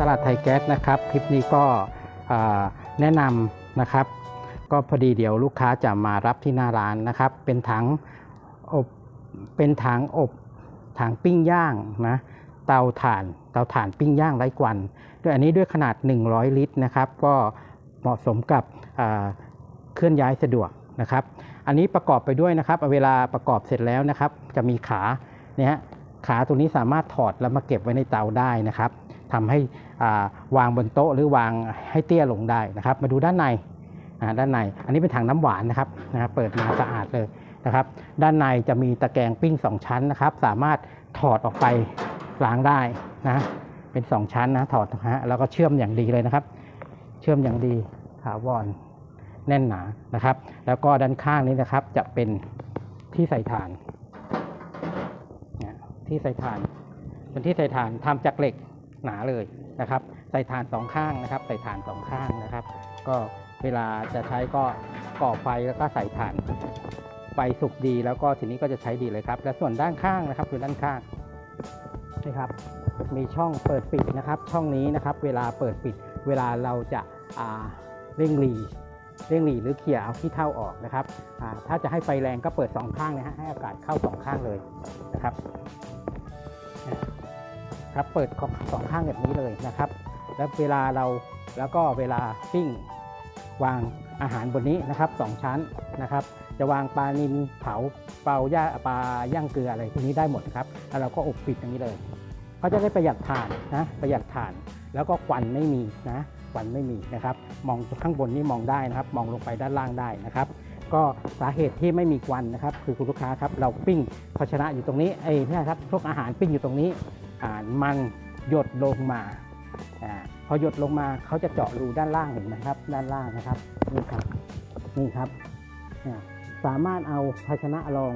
ตลาดไทยแก๊สนะครับคลิปนี้ก็แนะนำนะครับ ก็พอดีเดี๋ยวลูกค้าจะมารับที่หน้าร้านนะครับ เป็นถังอบเป็นถังอบถังปิ้งย่างนะเตาถ่านเตาถ่านปิ้งย่างไร้ควันด้วยอันนี้ด้วยขนาด 100 ลิตรนะครับ ก็เหมาะสมกับเคลื่อนย้ายสะดวกนะครับ อันนี้ประกอบไปด้วยนะครับเวลาประกอบเสร็จแล้วนะครับ จะมีขาเนี่ยขาตัวนี้สามารถถอดแล้วมาเก็บไว้ในเตาได้นะครับ ทำให้วางบนโต๊ะหรือวางให้เตี้ยลงได้นะครับ มาดูด้านในด้านใน อันนี้เป็นถังน้ำหวานนะครับนะครับเปิดมาสะอาดเลยนะครับ ด้านในจะมีตะแกรงปิ้ง 2 ชั้นนะครับ สามารถถอดออกไปล้างได้นะเป็น 2 ชั้นนะถอดนะฮะแล้วก็เชื่อมอย่างดีเลยนะครับ เชื่อมอย่างดีถาวรแน่นหนานะครับ แล้วก็ด้านข้างนี้นะครับจะเป็นที่ใส่ถ่านที่ใส่ถ่านเป็นที่ใส่ถ่านทำจากเหล็ก หนาเลยนะครับ ใส่ถ่านสองข้างนะครับ ใส่ถ่านสองข้างนะครับ ก็เวลาจะใช้ก็ก่อไฟแล้วก็ใส่ถ่านไฟสุกดีแล้วก็ทีนี้ก็จะใช้ดีเลยครับ และส่วนด้านข้างนะครับคือด้านข้างนี่ครับมีช่องเปิดปิดนะครับ ช่องนี้นะครับ เวลาเปิดปิด เวลาเราจะาเร่งรีเร่งรีหรือเขี่ยเอาขี้เท่าออกนะครับถ้าจะให้ไฟแรงก็เปิดสองข้างนะฮะให้อากาศเข้าสองข้างเลยนะครับ นะครับเปิดสองข้างแบบนี้เลยนะครับ แล้วเวลาเราแล้วก็เวลาปิ้งวางอาหารบนนี้นะครับสองชั้นนะครับ จะวางปลานิลเผาเปลาย่าปลาย่างเกลืออะไรพวกนี้ได้หมดครับแล้วเราก็อบปิดอย่างนี้เลยก็จะได้ประหยัดถ่านนะประหยัดถ่านแล้วก็ควันไม่มีนะควันไม่มีนะครับ มองข้างบนนี่มองได้นะครับ มองลงไปด้านล่างได้นะครับ ก็สาเหตุที่ไม่มีควันนะครับ คือคุณลูกค้าครับเราปิ้งภาชนะอยู่ตรงนี้ไอ้นี่ครับพวกอาหารปิ้งอยู่ตรงนี้ มันหยดลงมาอาพอหยดลงมาเขาจะเจาะรูด้านล่างเห็นไหมครับ ด้านล่างนะครับนี่ครับนี่ครับนี่สามารถเอาภาชนะรอง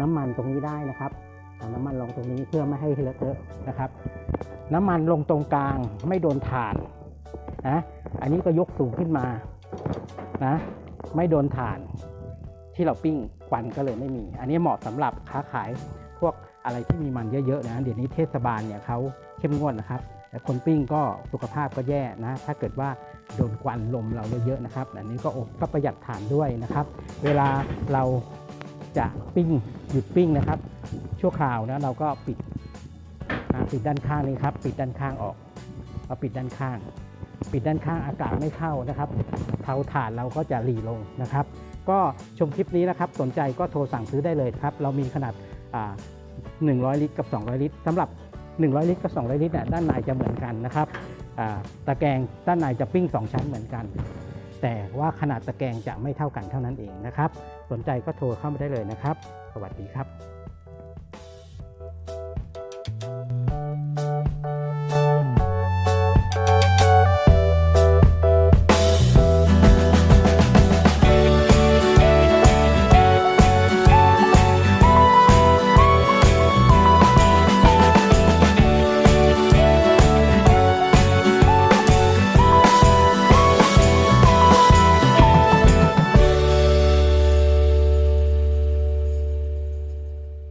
น้ำมันตรงนี้ได้นะครับเอาน้ำมันลงตรงนี้เพื่อไม่ให้เลอะเทอะนะครับ น้ำมันลงตรงกลางไม่โดนถ่านนะอันนี้ก็ยกสูงขึ้นมานะไม่โดนถ่านที่เราปิ้งควันก็เลยไม่มี อันนี้เหมาะสำหรับค้าขายพวก อะไรที่มีมันเยอะๆนะเดี๋ยวนี้เทศบาลเนี่ยเขาเข้มงวดนะครับแต่คนปิ้งก็สุขภาพก็แย่นะ ถ้าเกิดว่าโดนควันลมเราเยอะๆนะครับอันนี้ก็อบก็ประหยัดถ่านด้วยนะครับ เวลาเราจะปิ้งหยุดปิ้งนะครับ ชั่วคราวนะเราก็ปิดปิดด้านข้างนี้ครับ ปิดด้านข้างออกเราปิดด้านข้าง ปิดด้านข้างอากาศไม่เข้านะครับเตาถ่านเราก็จะหลีลงนะครับ ก็ชมคลิปนี้นะครับ สนใจก็โทรสั่งซื้อได้เลยครับ เรามีขนาด 100 ลิตรกับ 200 ลิตรสำหรับ 100 ลิตรกับ 200 ลิตรเนี่ยด้านในจะเหมือนกันนะครับตะแกรงด้านในจะปิ้ง 2 ชั้นเหมือนกัน แต่ว่าขนาดตะแกรงจะไม่เท่ากันเท่านั้นเองนะครับ สนใจก็โทรเข้ามาได้เลยนะครับ สวัสดีครับ